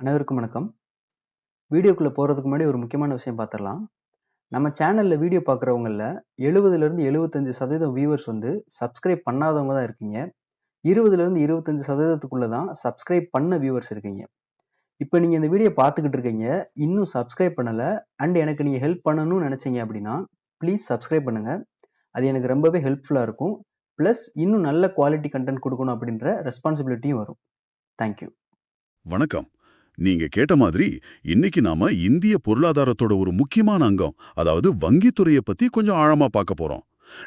அனைவருக்கும் வணக்கம். வீடியோக்குள்ளே போகிறதுக்கு முன்னாடி ஒரு முக்கியமான விஷயம் பார்த்துடலாம் நம்ம சேனலில் வீடியோ பார்க்குறவங்களில் எழுபதுலேருந்து எழுபத்தஞ்சு சதவீதம் வியூவர்ஸ் வந்து சப்ஸ்கிரைப் பண்ணாதவங்க தான் இருக்கீங்க. இருபதுலேருந்து இருபத்தஞ்சு சதவீதத்துக்குள்ளே தான் சப்ஸ்கிரைப் பண்ண வியூவர்ஸ் இருக்கீங்க. இப்போ நீங்கள் இந்த வீடியோ பார்த்துக்கிட்டு இருக்கீங்க இன்னும் சப்ஸ்கிரைப் பண்ணலை அண்ட் எனக்கு நீங்கள் ஹெல்ப் பண்ணணும்னு நினச்சிங்க அப்படின்னா ப்ளீஸ் சப்ஸ்கிரைப் பண்ணுங்கள் அது எனக்கு ரொம்பவே ஹெல்ப்ஃபுல்லாக இருக்கும். ப்ளஸ் இன்னும் நல்ல குவாலிட்டி கண்டென்ட் கொடுக்கணும் அப்படின்ற ரெஸ்பான்சிபிலிட்டியும் வரும். தேங்க்யூ வணக்கம். நீங்க கேட்ட மாதிரி இன்னைக்கு நாம இந்திய பொருளாதாரத்தோட ஒரு முக்கியமான அங்கம் அதாவது வங்கித்துறையை பத்தி கொஞ்சம் ஆழமா பார்க்க போறோம்.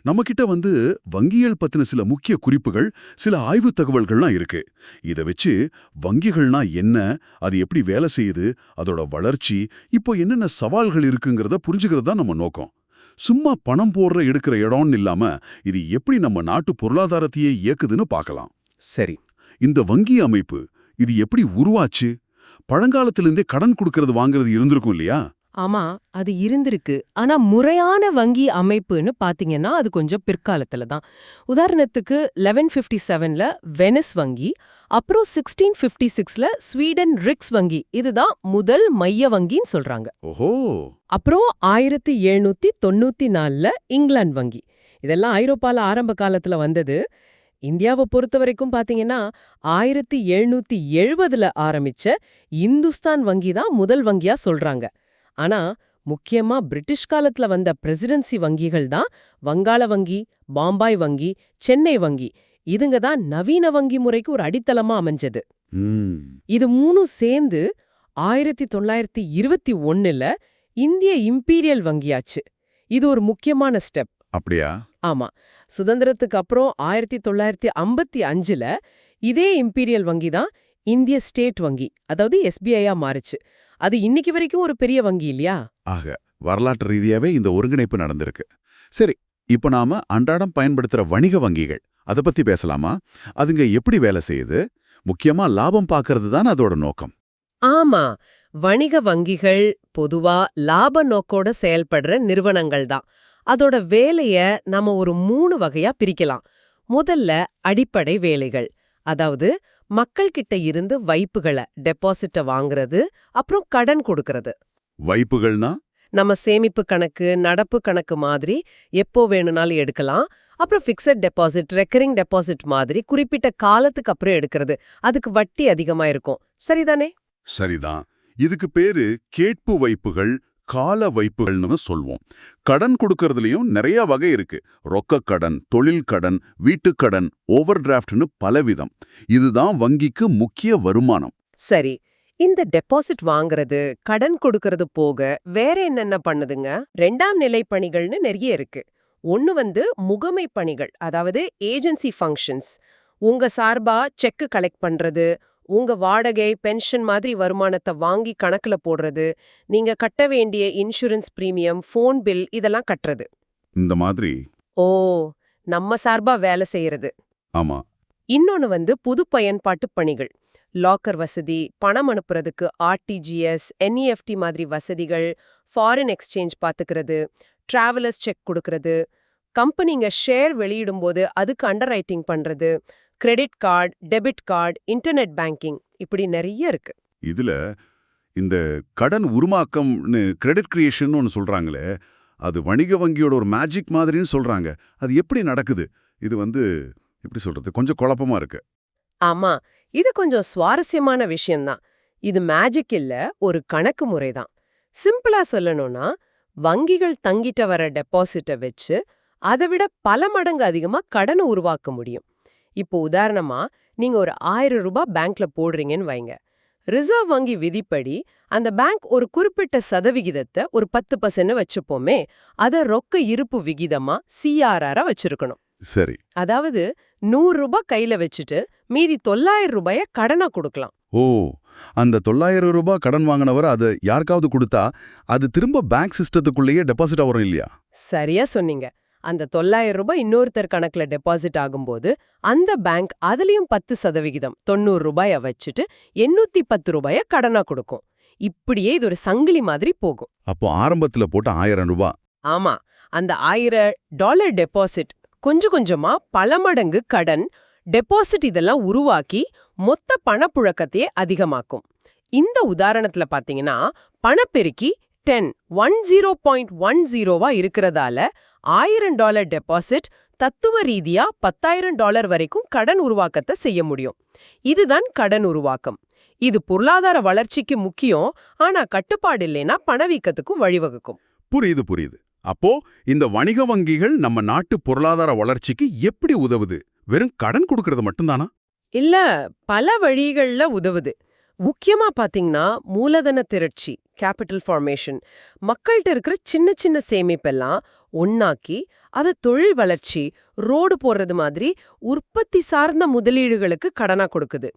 நம்ம கிட்ட வந்து வங்கியல் பத்தின சில முக்கிய குறிப்புகள் சில ஆய்வு தகவல்கள்லாம் இருக்கு. இத வச்சு வங்கிகள்னா என்ன அது எப்படி வேலை செய்யுது அதோட வளர்ச்சி இப்போ என்னென்ன சவால்கள் இருக்குங்கிறத புரிஞ்சுக்கிறது தான் நம்ம நோக்கம். சும்மா பணம் போடுற எடுக்கிற இடம்னு இல்லாம இது எப்படி நம்ம நாட்டு பொருளாதாரத்தையே இயக்குதுன்னு பார்க்கலாம். சரி. இந்த வங்கி அமைப்பு இது எப்படி உருவாச்சு? பழங்காலத்திலிருந்தே கடன் கொடுக்கறது வாங்குறது இருந்திருக்கும் இல்லையா? ஆமா அது இருந்திருக்கு. ஆனா முறையான வங்கி அமைப்புன்னு பாத்தீங்கன்னா அது கொஞ்சம் பிற்காலத்துல தான். உதாரணத்துக்கு லெவன் ஃபிஃப்டி செவன்ல வெனிஸ் வங்கி அப்புறம் சிக்ஸ்டீன் ஃபிஃப்டி சிக்ஸ்ல ஸ்வீடன் ரிக்ஸ் வங்கி. இதுதான் முதல் மைய வங்கின்னு சொல்றாங்க. ஓஹோ! அப்புறம் ஆயிரத்தி எழுநூத்தி தொண்ணூத்தி நாலுல இங்கிலாந்து வங்கி. இதெல்லாம் ஐரோப்பால ஆரம்ப காலத்துல வந்தது. இந்தியாவை பொறுத்த வரைக்கும் பாத்தீங்கன்னா ஆயிரத்தி எழுநூத்தி எழுபதுல ஆரம்பிச்ச இந்துஸ்தான் வங்கி தான் முதல் வங்கியா சொல்றாங்க. ஆனா முக்கியமா பிரிட்டிஷ் காலத்துல வந்த பிரசிடென்சி வங்கிகள் தான் வங்காள வங்கி பாம்பாய் வங்கி சென்னை வங்கி. இதுங்க தான் நவீன வங்கி முறைக்கு ஒரு அடித்தளமா அமைஞ்சது. இது மூணும் சேர்ந்து ஆயிரத்தி தொள்ளாயிரத்தி இருபத்தி ஒன்னுல இந்திய இம்பீரியல் வங்கியாச்சு. இது ஒரு முக்கியமான ஸ்டெப். அப்படியா? ஆமா. சுதந்திரத்துக்கு அப்புறம் ஆயிரத்தி தொள்ளாயிரத்தி ஐம்பத்தி அஞ்சுல இதே இம்பீரியல் வங்கி தான் இந்திய ஸ்டேட் வங்கி அதாவது எஸ்பிஐயா மாறுச்சு. அது இன்னைக்கு வரைக்கும் ஒரு பெரிய வங்கி இல்லையா? ஆக வரலாற்று ரீதியாவே இந்த ஒருங்கிணைப்பு நடந்திருக்கு. சரி இப்போ நாம அன்றாடம் பயன்படுத்துற வணிக வங்கிகள் அத பத்தி பேசலாமா? அதுங்க எப்படி வேலை செய்யுது? முக்கியமா லாபம் பார்க்கறது தான் அதோட நோக்கம். ஆமா வணிக வங்கிகள் பொதுவா லாப நோக்கோட செயல்படுற நிறுவனங்கள் தான் அதோட வேலைய நாம ஒரு மூணு வகையா பிரிக்கலாம். முதல்ல அடிப்படை வேலைகள். அதாவது மக்கள் கிட்ட இருந்து வைப்புகளை டெபாசிட்ட வாங்குறது அப்புறம் கடன் கொடுக்கறது. வைப்புகள்னா? நம்ம சேமிப்பு கணக்கு நடப்பு கணக்கு மாதிரி எப்போ வேணும்னாலும் எடுக்கலாம். அப்புறம் ஃபிக்ஸட் டெபாசிட் ரெக்கரிங் டெபாசிட் மாதிரி குறிப்பிட்ட காலத்துக்கு அப்புறம் எடுக்கிறது. அதுக்கு வட்டி அதிகமா இருக்கும். சரிதானே? சரிதான். இதுக்கு பேரு கேட்பு வைப்புகள் கால வைப்புகள்னு சொல்வோம். கடன் கொடுக்கறதுலயும் நிறைய வகை இருக்கு. ரொக்க கடன் தொழில் கடன் வீட்டுக்கடன் ஓவர் டிராஃப்ட்னு பலவிதம். இதுதான் வங்கிக்கு முக்கிய வருமானம். சரி இந்த டெபாசிட் வாங்குறது கடன் கொடுக்கறது போக வேற என்னென்ன பண்ணுதுங்க? ரெண்டாம் நிலை பணிகள்னு நிறைய இருக்கு. ஒன்னு வந்து முகமை பணிகள் அதாவது ஏஜென்சி ஃபங்க்ஷன்ஸ். உங்க சார்பா செக்கு கலெக்ட் பண்றது உங்க வாடகை பென்ஷன் மாதிரி வருமானத்தை வாங்கி கணக்குல போடுறது நீங்க கட்ட வேண்டிய இன்சூரன்ஸ் பிரீமியம் ஃபோன் பில் இதெல்லாம் கட்டுறது. இந்த மாதிரி. ஓ நம்ம சார்பா வேலை செய்யறது. ஆமா. இன்னொன்னு வந்து புது பயன்பாட்டு பணிகள். லாக்கர் வசதி பணம் அனுப்புறதுக்கு ஆர்டிஜிஎஸ் என்இஎஃப்டி மாதிரி வசதிகள் ஃபாரின் எக்ஸ்சேஞ்ச் பாத்துக்கிறது டிராவலர்ஸ் செக் கொடுக்கறது கம்பெனிங்க ஷேர் வெளியிடும்போது அதுக்கு அண்டர் ரைட்டிங் பண்றது credit card debit card internet banking இப்படி நிறைய இருக்கு. இதுல இந்த கடன் உருமாக்கம்னு கிரெடிட் கிரியேஷன் ஒன்று சொல்றாங்களே அது வணிக வங்கியோட ஒரு மேஜிக் மாதிரின்னு சொல்றாங்க. அது எப்படி நடக்குது? இது வந்து எப்படி சொல்றது? கொஞ்சம் குழப்பமா இருக்கு. ஆமா இது கொஞ்சம் சுவாரஸ்யமான விஷயம்தான். இது மேஜிக் இல்ல ஒரு கணக்கு முறைதான். சிம்பிளா சொல்லணும்னா வங்கிகள் தங்கிட்ட வர டெபாசிட்டை வச்சு அதை விட பல மடங்கு அதிகமா கடனை உருவாக்க முடியும். இப்போ உதாரணமா நீங்க ஒரு ஆயிரம் ரூபாய் பேங்க்ல போடுறீங்கன்னு வைங்க. ரிசர்வ் வங்கி விதிப்படி அந்த பேங்க் ஒரு குறிப்பிட்ட சதவிகிதத்தை ஒரு பத்து பர்சன்ட் வச்சுப்போமே அதை ரொக்க இருப்பு விகிதமா சிஆர்ஆரா வச்சிருக்கணும். சரி. அதாவது நூறு ரூபாய் கையில வச்சுட்டு மீதி தொள்ளாயிரம் ரூபாய கடனா கொடுக்கலாம். ஓ அந்த தொள்ளாயிரம் ரூபாய் கடன் வாங்கினவர் அதை யாருக்காவது கொடுத்தா அது திரும்ப பேங்க் சிஸ்டத்துக்குள்ளேயே டெபாசிட் வரும் இல்லையா? சரியா சொன்னீங்க. அந்த தொள்ளாயிரம் ரூபாய் இன்னொருத்தர் கணக்குல டெபாசிட் ஆகும்போது அந்த பேங்க் அதுலயும் பத்து சதவிகிதம் தொண்ணூறு ரூபாய வச்சுட்டு எண்ணூத்தி பத்து ரூபாய கடனா கொடுக்கும். இப்படியே இது ஒரு சங்கிலி மாதிரி போகும். அப்போ ஆரம்பத்துல போட்ட ஆயிரம் ரூபாய் ஆமா. அந்த ஆயிரம் டாலர் டெபாசிட் கொஞ்சம் கொஞ்சமா பல மடங்கு கடன் டெபாசிட் இதெல்லாம் உருவாக்கி மொத்த பணப்புழக்கத்தையே அதிகமாக்கும். இந்த உதாரணத்துல பாத்தீங்கன்னா பணப்பெருக்கி ten one zero point one ஜீரோவா இருக்கிறதால ஆயிரம் டாலர் டெபாசிட் தத்துவ ரீதியா பத்தாயிரம் டாலர் வரைக்கும் கடன் உருவாக்கத்தை செய்ய முடியும். இதுதான் கடன் உருவாக்கம். இது பொருளாதார வளர்ச்சிக்கு முக்கியம் ஆனா கட்டுப்பாடு இல்லைன்னா பணவீக்கத்துக்கும் வழிவகுக்கும். புரியுது புரியுது. அப்போ இந்த வணிக வங்கிகள் நம்ம நாட்டு பொருளாதார வளர்ச்சிக்கு எப்படி உதவுது? வெறும் கடன் கொடுக்கறது மட்டும்தானா? இல்ல பல வழிகள்ல உதவுது. முக்கியமா பாத்தீங்கன்னா மூலதன திரட்சி கேபிட்டல் ஃபார்மேஷன் மக்கள்கிட்ட இருக்கிற சின்ன சின்ன சேமிப்பெல்லாம் ஒன்னாக்கி அதை தொழில் வளர்ச்சி ரோடு போடுறது மாதிரி உற்பத்தி சார்ந்த முதலீடுகளுக்கு கடனா கொடுக்குது.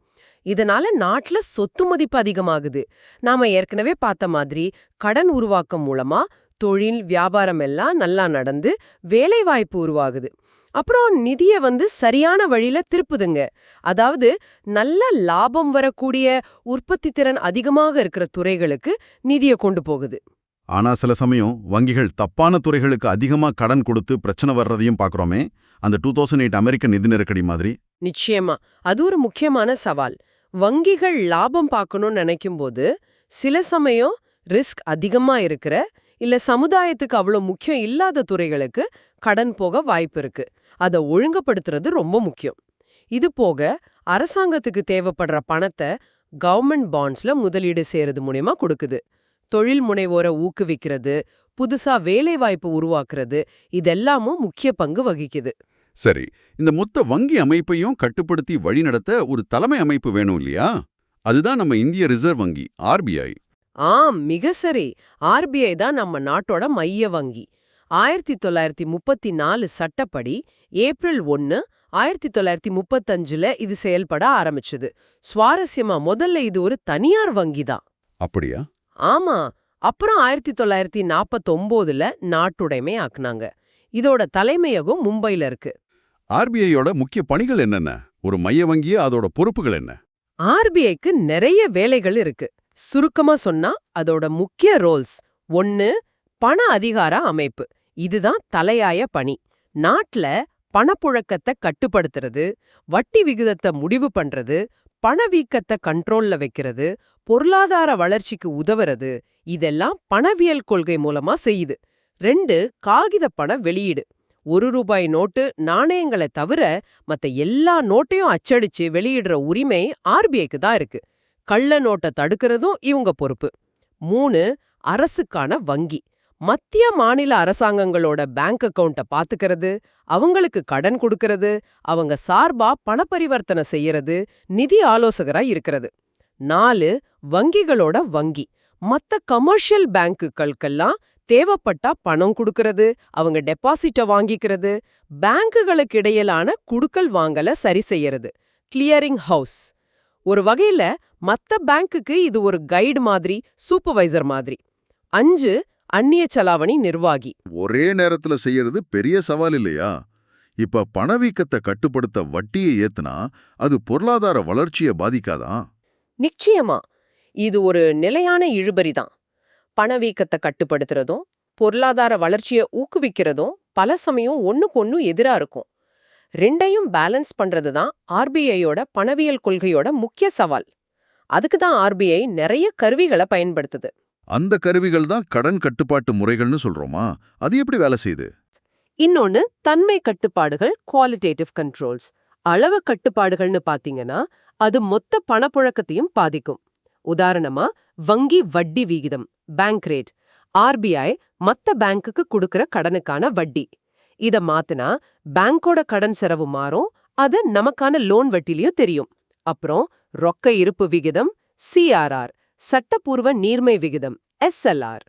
இதனால நாட்டுல சொத்து மதிப்பு அதிகமாகுது. நாம ஏற்கனவே பார்த்த மாதிரி கடன் உருவாக்கம் மூலமா தொழில் வியாபாரம் எல்லாம் நல்லா நடந்து வேலைவாய்ப்பு உருவாகுது. அப்புறம் நிதிய வந்து சரியான வழியில திருப்புதுங்க. அதாவது நல்ல லாபம் வரக்கூடிய உற்பத்தி திறன் அதிகமாக இருக்கிற துறைகளுக்கு நிதிய கொண்டு போகுது. ஆனா சில சமயம் வங்கிகள் தப்பான துறைகளுக்கு அதிகமா கடன் கொடுத்து பிரச்சனை வர்றதையும் பார்க்கறோமே அந்த டூ தௌசண்ட் எயிட் அமெரிக்க நிதி நெருக்கடி மாதிரி. நிச்சயமா. அது ஒரு முக்கியமான சவால். வங்கிகள் லாபம் பார்க்கணும்னு நினைக்கும் போது சில சமயம் ரிஸ்க் அதிகமா இருக்கிற இல்ல சமுதாயத்துக்கு அவ்வளோ முக்கியம் இல்லாத துறைகளுக்கு கடன் போக வாய்ப்பு இருக்கு. அதை ஒழுங்குபடுத்துறது ரொம்ப முக்கியம். இது போக அரசாங்கத்துக்கு தேவைப்படுற பணத்தை கவர்மெண்ட் பாண்ட்ஸ்ல முதலீடு செய்யறது மூலியமா கொடுக்குது. தொழில் முனைவோரை ஊக்குவிக்கிறது புதுசா வேலைவாய்ப்பு உருவாக்குறது இதெல்லாமும் முக்கிய பங்கு வகிக்குது. சரி இந்த மொத்த வங்கி அமைப்பையும் கட்டுப்படுத்தி வழிநடத்த ஒரு தலைமை அமைப்பு வேணும் இல்லையா? அதுதான் நம்ம இந்திய ரிசர்வ் வங்கி ஆர்பிஐ ஆம் மிக சரி. ஆர்பிஐ தான் நம்ம நாட்டோட மைய வங்கி. ஆயிரத்தி தொள்ளாயிரத்தி முப்பத்தி நாலு சட்டப்படி ஏப்ரல் ஒன்னு ஆயிரத்தி தொள்ளாயிரத்தி முப்பத்தஞ்சுல இது செயல்பட ஆரம்பிச்சது. சுவாரஸ்யமா முதல்ல இது ஒரு தனியார் வங்கி தான். அப்படியா? ஆமா. அப்புறம் ஆயிரத்தி தொள்ளாயிரத்தி நாப்பத்தொம்போதுல நாட்டுடைமை ஆக்குனாங்க. இதோட தலைமையகம் மும்பைல இருக்கு. ஆர்பிஐயோட முக்கிய பணிகள் என்னென்ன? ஒரு மைய வங்கியே? அதோட பொறுப்புகள் என்ன? ஆர்பிஐக்கு நிறைய வேலைகள் இருக்கு. சுருக்கமா சொன்னா அதோட முக்கிய ரோல்ஸ். ஒன்னு பண அதிகார அமைப்பு. இதுதான் தலையாய பணி. நாட்டுல பணப்புழக்கத்தை கட்டுப்படுத்துறது வட்டி விகிதத்தை முடிவு பண்றது பணவீக்கத்தை கண்ட்ரோல்ல வைக்கிறது பொருளாதார வளர்ச்சிக்கு உதவுறது இதெல்லாம் பணவியல் கொள்கை மூலமா செய்யுது. ரெண்டு காகித பண வெளியீடு. ஒரு ரூபாய் நோட்டு நாணயங்களை தவிர மத்த எல்லா நோட்டையும் அச்சடிச்சு வெளியிடுற உரிமை ஆர்பிஐக்கு தான் இருக்கு. கள்ள நோட்டை தடுக்கிறதும் இவங்க பொறுப்பு. மூணு அரசுக்கான வங்கி. மத்திய மாநில அரசாங்கங்களோட பேங்க் அக்கவுண்ட்டை பாத்துக்கிறது அவங்களுக்கு கடன் கொடுக்கறது அவங்க சார்பா பணப்பரிவர்த்தனை செய்யறது நிதி ஆலோசகரா இருக்கிறது. நாலு வங்கிகளோட வங்கி. மத்த கமர்ஷியல் பேங்குகளுக்கெல்லாம் தேவைப்பட்டா பணம் கொடுக்கறது அவங்க டெபாசிட்ட வாங்கிக்கிறது பேங்குகளுக்கு இடையிலான குடுக்கல் வாங்கல சரி செய்யறது. Clearing house. ஒரு வகையில மத்த பேங்க்குக்கு இது ஒரு கைடு மாதிரி சூப்பர்வைசர் மாதிரி. அஞ்சு அந்நிய செலாவணி நிர்வாகி. ஒரே நேரத்துல செய்யறது பெரிய சவால் இல்லையா? இப்ப பணவீக்கத்தை கட்டுப்படுத்த வட்டியை ஏத்துனா அது பொருளாதார வளர்ச்சியை பாதிக்காதா? நிச்சயமா. இது ஒரு நிலையான இழுபறி தான். பணவீக்கத்தை கட்டுப்படுத்துறதும் பொருளாதார வளர்ச்சியை ஊக்குவிக்கிறதும் பல சமயம் ஒண்ணுக்கு ஒண்ணு எதிரா இருக்கும். ரெண்டையும் பேலன்ஸ் பண்றது தான் ஆர்பிஐயோட பணவியல் கொள்கையோட முக்கிய சவால். அதுக்கு தான் ஆர்பிஐ நிறைய கருவிகளை பயன்படுத்துது. அந்த கருவிகள் தான் கடன் கட்டுப்பாட்டு முறைகள்னு சொல்றோமா? அது எப்படி வேலை செய்யுது? இன்னொன்னு தன்மை கட்டுப்பாடுகள் குவாலிட்டேட்டிவ் கண்ட்ரோல்ஸ் அளவு கட்டுப்பாடுகள்னு பாத்தீங்கன்னா அது மொத்த பணப்புழக்கத்தையும் பாதிக்கும். உதாரணமா வங்கி வட்டி விகிதம் பேங்க் ரேட் ஆர்பிஐ மத்த பேங்க்குக்கு கொடுக்கற கடனுக்கான வட்டி. இத மாத்துனா பேங்கோட கடன் செலவு மாறும் அது நமக்கான லோன் வட்டிலையும் தெரியும். அப்புறம் ரொக்க இருப்பு விகிதம் சிஆர்ஆர் சட்டப்பூர்வ நீர்மை விகிதம் எஸ்எல்ஆர்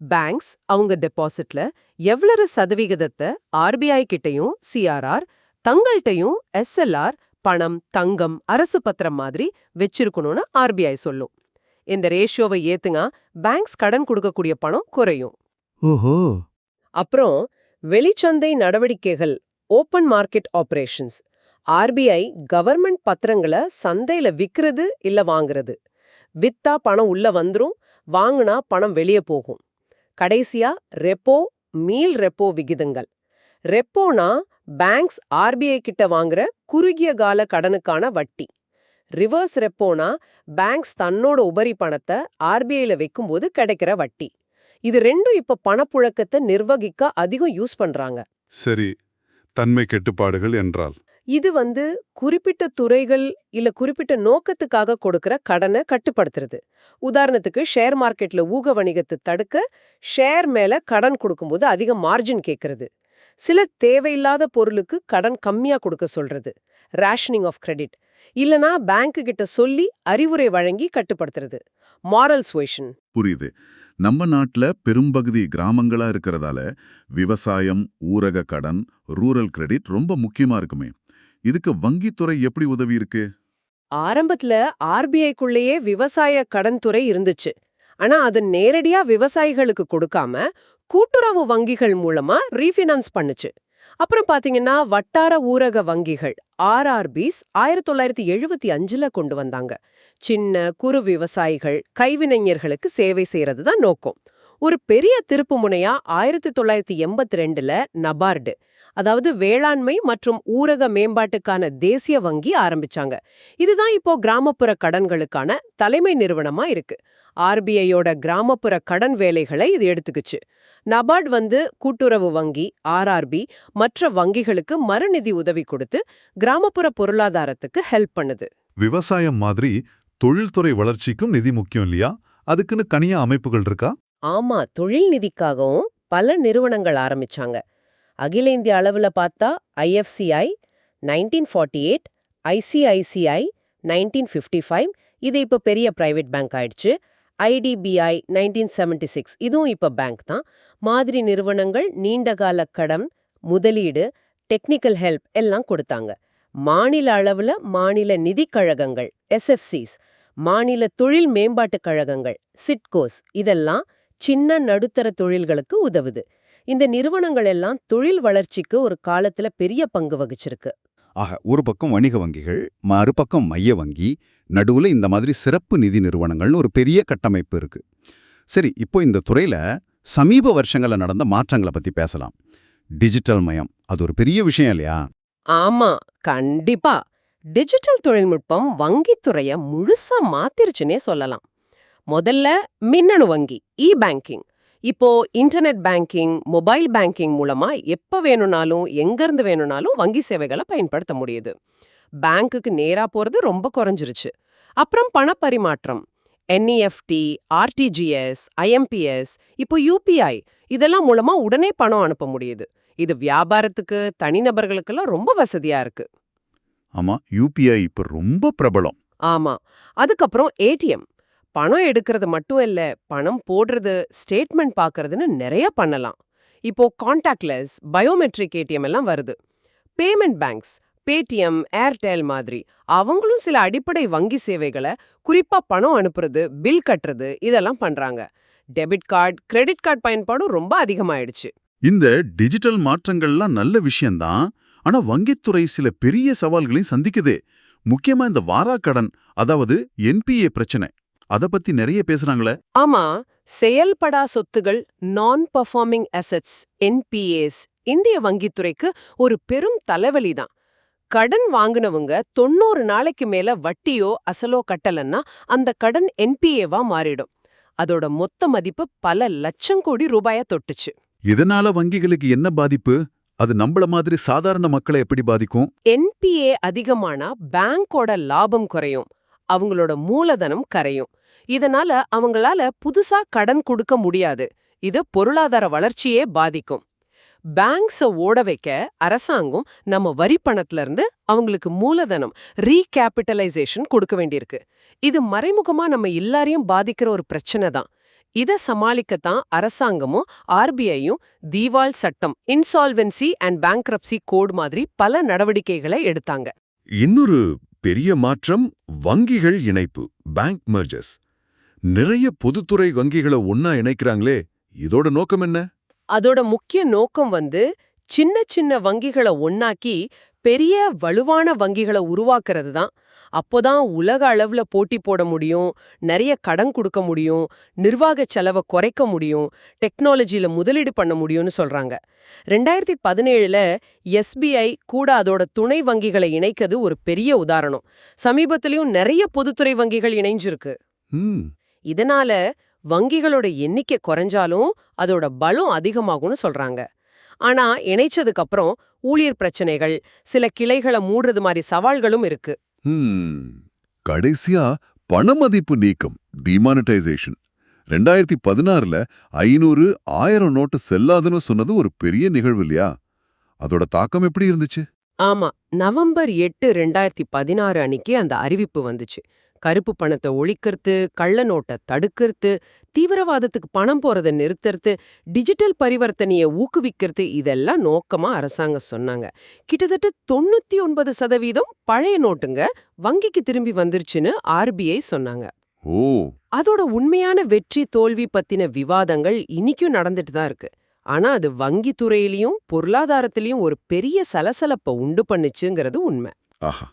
பேங்க்ஸ் அவங்க டெபாசிட்ல எவ்வளவு சதவிகிதத்தை ஆர்பிஐ கிட்டயும் சிஆர்ஆர் தங்கள்கிட்டயும் எஸ்எல்ஆர் பணம் தங்கம் அரசு பத்திரம் மாதிரி வச்சிருக்கணும்னு ஆர்பிஐ சொல்லும். இந்த ரேஷியோவை ஏத்துங்க பேங்க்ஸ் கடன் கொடுக்கக்கூடிய பணம் குறையும். ஓஹோ. அப்புறம் வெளிச்சந்தை நடவடிக்கைகள் open market operations RBI government பத்திரங்களை சந்தையில விற்கிறது இல்ல வாங்குறது. வித்தா பணம் உள்ள வந்துரும் வாங்குனா பணம் வெளியே போகும். கடைசியா ரெப்போ மீள் ரெப்போ விகிதங்கள். ரெப்போனா பேங்க்ஸ் ஆர்பிஐ கிட்ட வாங்குற குறுகிய கால கடனுக்கான வட்டி. ரிவர்ஸ் ரெப்போனா பேங்க்ஸ் தன்னோட உபரி பணத்தை ஆர்பிஐல வைக்கும்போது கிடைக்கிற வட்டி. இது ரெண்டும் இப்ப பணப்புழக்கத்தை நிர்வகிக்க அதிகம் யூஸ் பண்றாங்க. சரி தன்மை கட்டுப்பாடுகள் என்றால்? இது வந்து குறிப்பிட்ட துறைகள் இல்ல குறிப்பிட்ட நோக்கத்துக்காக கொடுக்கிற கடனை கட்டுப்படுத்துறது. உதாரணத்துக்கு ஷேர் மார்க்கெட்ல ஊக வணிகத்தை தடுக்க ஷேர் மேல கடன் கொடுக்கும்போது அதிக மார்ஜின் கேட்கறது சில தேவையில்லாத பொருளுக்கு கடன் கம்மியா கொடுக்க சொல்றது. Rationing of credit. இல்லனா பேங்க் கிட்ட சொல்லி அறிவுரை வழங்கி கட்டுப்படுத்துறது. மாரல் சுவேஷன் புரியுது. நம்ம நாட்டுல பெரும்பகுதி கிராமங்களா இருக்கிறதால விவசாயம் ஊரக கடன் ரூரல் கிரெடிட் ரொம்ப முக்கியமா இருக்குமே. இதுக்கு வங்கித்துறை எப்படி உதவி இருக்கு? ஆரம்பத்துல ஆர்பிஐக்குள்ளேயே விவசாய கடன் துறை இருந்துச்சு. ஆனா அது நேரடியா விவசாயிகளுக்கு கொடுக்காம கூட்டுறவு வங்கிகள் மூலமா ரீஃபினான்ஸ் பண்ணுச்சு. அப்புறம் பாத்தீங்கன்னா வட்டார ஊரக வங்கிகள் ஆர்ஆர்பிஸ் ஆயிரத்தி தொள்ளாயிரத்தி எழுபத்தி அஞ்சுல கொண்டு வந்தாங்க. சின்ன குறு விவசாயிகள் கைவினைஞர்களுக்கு சேவை செய்யறது தான் நோக்கம். ஒரு பெரிய திருப்பு முனையா ஆயிரத்தி தொள்ளாயிரத்தி எண்பத்தி ரெண்டுல நபார்டு அதாவது வேளாண்மை மற்றும் ஊரக மேம்பாட்டுக்கான தேசிய வங்கி ஆரம்பிச்சாங்க. இதுதான் இப்போ கிராமப்புற கடன்களுக்கான தலைமை நிறுவனமா இருக்கு. ஆர்பிஐயோட கிராமப்புற கடன் வேலைகளை இது எடுத்துக்குச்சு. நபார்ட் வந்து கூட்டுறவு வங்கி ஆர்ஆர்பி மற்ற வங்கிகளுக்கு மறுநிதி உதவி கொடுத்து கிராமப்புற பொருளாதாரத்துக்கு ஹெல்ப் பண்ணுது. விவசாயம் மாதிரி தொழில்துறை வளர்ச்சிக்கும் நிதி முக்கியம் இல்லையா? அதுக்குன்னு தனியா அமைப்புகள் இருக்கா? ஆமா தொழில் நிதிக்காகவும் பல நிறுவனங்கள் ஆரம்பிச்சாங்க. அகில இந்திய அளவுல பார்த்தா IFCI nineteen forty eight ICICI nineteen fifty five இது இப்போ பெரிய பிரைவேட் பேங்க் ஆயிடுச்சு. ஐடிபிஐ நைன்டீன் செவன்டி சிக்ஸ் இதுவும் இப்போ பேங்க் தான். மாதிரி நிறுவனங்கள் நீண்டகால கடன் முதலீடு டெக்னிக்கல் ஹெல்ப் எல்லாம் கொடுத்தாங்க. மாநில அளவுல மாநில நிதிக் கழகங்கள் எஸ்எஃப்சிஸ் மாநில தொழில் மேம்பாட்டுக் கழகங்கள் சிட்கோஸ் இதெல்லாம் சின்ன நடுத்தர தொழில்களுக்கு உதவுது. இந்த நிறுவனங்கள் எல்லாம் தொழில் வளர்ச்சிக்கு ஒரு காலத்துல பெரிய பங்கு வகிச்சிருக்கு. ஆக ஒரு பக்கம் வணிக வங்கிகள் மறுபக்கம் மைய வங்கி நடுவுல இந்த மாதிரி சிறப்பு நிதி நிறுவனங்கள்னு ஒரு பெரிய கட்டமைப்பு இருக்கு. சரி இப்போ இந்த துறையில சமீப வருஷங்களில் நடந்த மாற்றங்களை பத்தி பேசலாம். டிஜிட்டல் மயம் அது ஒரு பெரிய விஷயம் இல்லையா? ஆமா கண்டிப்பா. டிஜிட்டல் தொழில்நுட்பம் வங்கித்துறையை முழுசா மாத்திருச்சுனே சொல்லலாம். முதல்ல மின்னணு வங்கி இ பேங்கிங் இப்போ இன்டர்நெட் பேங்கிங் மொபைல் பேங்கிங் மூலமா எப்ப வேணும்னாலும் எங்க இருந்து வேணும்னாலும் வங்கி சேவைகளை பயன்படுத்த முடியுது. பேங்க்குக்கு நேரா போறது ரொம்ப குறைஞ்சிருச்சு. அப்புறம் பணப்பரிமாற்றம் என்இஎஃப்டி ஆர்டிஜிஎஸ் ஐஎம்பிஎஸ் இப்போ யூபிஐ இதெல்லாம் மூலமா உடனே பணம் அனுப்ப முடியுது. இது வியாபாரத்துக்கு தனிநபர்களுக்கெல்லாம் ரொம்ப வசதியா இருக்கு. ஆமா யூபிஐ இப்ப ரொம்ப பிரபலம். ஆமா. அதுக்கப்புறம் ஏடிஎம் பணம் எடுக்கிறது மட்டும் இல்ல பணம் போடுறது ஸ்டேட்மெண்ட் பார்க்கறதுன்னு நிறைய பண்ணலாம். இப்போ கான்டாக்ட்லெஸ் பயோமெட்ரிக் ஏடிஎம் எல்லாம் வருது. பேமெண்ட் பேங்க்ஸ் பேடிஎம் ஏர்டெல் மாதிரி அவங்களும் சில அடிப்படை வங்கி சேவைகளை குறிப்பா பணம் அனுப்புறது பில் கட்டுறது இதெல்லாம் பண்றாங்க. டெபிட் கார்டு கிரெடிட் கார்டு பயன்பாடும் ரொம்ப அதிகமாயிடுச்சு. இந்த டிஜிட்டல் மாற்றங்கள்லாம் நல்ல விஷயம்தான். ஆனா வங்கித்துறை சில பெரிய சவால்களையும் சந்திக்குது. முக்கியமா இந்த வாராக்கடன் அதாவது என்பிஏ பிரச்சனை. அத பத்தி நிறைய பேசுறாங்களே. ஆமா செயல்படா சொத்துகள் நான் பெர்ஃபார்மிங் அசெட்ஸ் என்பிஏஸ் இந்திய வங்கித்துறைக்கு ஒரு பெரும் தலைவலி தான். கடன் வாங்குனவங்க தொண்ணூறு நாளைக்கு மேல வட்டியோ அசலோ கட்டலன்னா அந்த கடன் என்பிஏவா மாறிடும். அதோட மொத்த மதிப்பு பல லட்சம் கோடி ரூபாயா தொட்டுச்சு. இதனால வங்கிகளுக்கு என்ன பாதிப்பு? அது நம்மள மாதிரி சாதாரண மக்களை எப்படி பாதிக்கும்? என்பிஏ அதிகமானா பேங்கோட லாபம் குறையும். அவங்களோட மூலதனம் கரையும். இதனால அவங்களால புதுசா கடன் கொடுக்க முடியாது. இது பொருளாதார வளர்ச்சியே பாதிக்கும். பேங்க்ஸ ஓட வைக்க அரசாங்கம் நம்ம வரி பணத்துல இருந்து அவங்களுக்கு மூலதனம் ரீகேபிட்டலைசேஷன் கொடுக்க வேண்டியிருக்கு. இது மறைமுகமா நம்ம எல்லாரையும் பாதிக்கிற ஒரு பிரச்சனை தான். இத சமாளிக்கத்தான் அரசாங்கமும் ஆர்பிஐயும் தீவால் சட்டம் இன்சால்வென்சி அண்ட் பேங்க்ரப்சி கோட் மாதிரி பல நடவடிக்கைகளை எடுத்தாங்க. இன்னொரு பெரிய மாற்றம் வங்கிகள் இணைப்பு பேங்க் மர்ஜஸ் நிறைய பொதுத்துறை வங்கிகளை ஒன்னா இணைக்கிறாங்களே இதோட நோக்கம் என்ன? அதோட முக்கிய நோக்கம் வந்து சின்ன சின்ன வங்கிகளை ஒண்ணாக்கி பெரிய வலுவான வங்கிகளை உருவாக்குறது தான். அப்போதான் உலக அளவுல போட்டி போட முடியும் நிறைய கடன் கொடுக்க முடியும் நிர்வாக செலவை குறைக்க முடியும் டெக்னாலஜியில முதலீடு பண்ண முடியும்னு சொல்றாங்க. ரெண்டாயிரத்தி பதினேழுல எஸ்பிஐ கூட அதோட துணை வங்கிகளை இணைக்கிறது ஒரு பெரிய உதாரணம். சமீபத்திலயும் நிறைய பொதுத்துறை வங்கிகள் இணைஞ்சிருக்கு. ம். இதனால வங்கிகளோட எண்ணிக்கை குறைஞ்சாலும் அதோட பலம் அதிகமாகும்னு சொல்றாங்க. ஆனா இணைச்சதுக்கு அப்புறம் ஊழியர் பிரச்சனைகள் சில கிளைகளை மூடுறது மாதிரி சவால்களும் இருக்கு. கடைசியா பணமதிப்பு நீக்கம் டிமானிட்டைசேஷன் ரெண்டாயிரத்தி பதினாறுல ஐநூறு ஆயிரம் நோட்டு செல்லாதுன்னு சொன்னது ஒரு பெரிய நிகழ்வு இல்லையா? அதோட தாக்கம் எப்படி இருந்துச்சு? ஆமா நவம்பர் எட்டு ரெண்டாயிரத்தி பதினாறு அன்னைக்கு அந்த அறிவிப்பு வந்துச்சு. கருப்பு பணத்தை ஒழிக்கிறது கள்ள நோட்டை தடுக்கிறது தீவிரவாதத்துக்கு பணம் போறதை நிறுத்துறது டிஜிட்டல் பரிவர்த்தனையை ஊக்குவிக்கிறது இதெல்லாம் நோக்கமா அரசாங்கம் சொன்னாங்க. கிட்டத்தட்ட தொண்ணூத்தி ஒன்பது சதவீதம் பழைய நோட்டுங்க வங்கிக்கு திரும்பி வந்துருச்சுன்னு ஆர்பிஐ சொன்னாங்க. ஓ. அதோட உண்மையான வெற்றி தோல்வி பத்தின விவாதங்கள் இன்னிக்கும் நடந்துட்டு தான் இருக்கு. ஆனா அது வங்கி துறையிலயும் பொருளாதாரத்திலயும் ஒரு பெரிய சலசலப்ப உண்டு பண்ணுச்சுங்கிறது உண்மை. ஆஹா.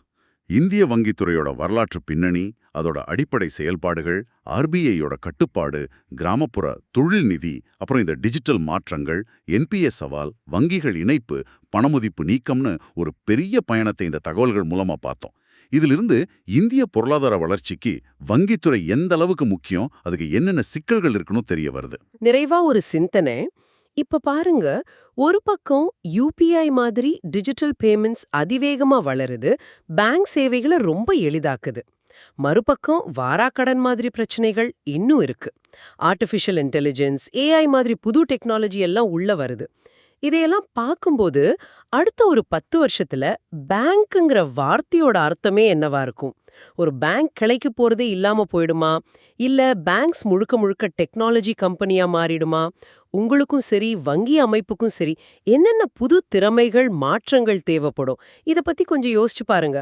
இந்திய வங்கித்துறையோட வரலாற்று பின்னணி அதோட அடிப்படை செயல்பாடுகள் ஆர்பிஐயோட கட்டுப்பாடு கிராமப்புற தொழில் நிதி அப்புறம் இந்த டிஜிட்டல் மாற்றங்கள் என்பிஎஸ் சவால் வங்கிகள் இணைப்பு பணமுதிப்பு நீக்கம்னு ஒரு பெரிய பயணத்தை இந்த தகவல்கள் மூலமா பார்த்தோம். இதிலிருந்து இந்திய பொருளாதார வளர்ச்சிக்கு வங்கித்துறை எந்த அளவுக்கு முக்கியம் அதுக்கு என்னென்ன சிக்கல்கள் இருக்குன்னு தெரிய வருது. நிறைவா ஒரு சிந்தனை இப்ப பாருங்க ஒரு பக்கம் யூபிஐ மாதிரி டிஜிட்டல் பேமெண்ட்ஸ் அதிவேகமா வளருது பேங்க் சேவைகளை ரொம்ப எளிதாக்குது. மறுபக்கம் வாராக்கடன் மாதிரி பிரச்சனைகள் இன்னும் இருக்கு. ஆர்டிஃபிஷியல் இன்டெலிஜென்ஸ் ஏஐ மாதிரி புது டெக்னாலஜி எல்லாம் உள்ள வருது. இதையெல்லாம் பார்க்கும்போது அடுத்த ஒரு பத்து வருஷத்துல பேங்க்குங்கிற வார்த்தையோட அர்த்தமே என்னவா இருக்கும்? ஒரு பேங்க் கிளைக்கு போறதே இல்லாம போயிடுமா? இல்ல பேங்க்ஸ் முழுக்க முழுக்க டெக்னாலஜி கம்பெனியா மாறிடுமா? உங்களுக்கும் சரி வங்கி அமைப்புக்கும் சரி என்னென்ன புது திறமைகள் மாற்றங்கள் தேவைப்படும்? இத பத்தி கொஞ்சம் யோசிச்சு பாருங்க.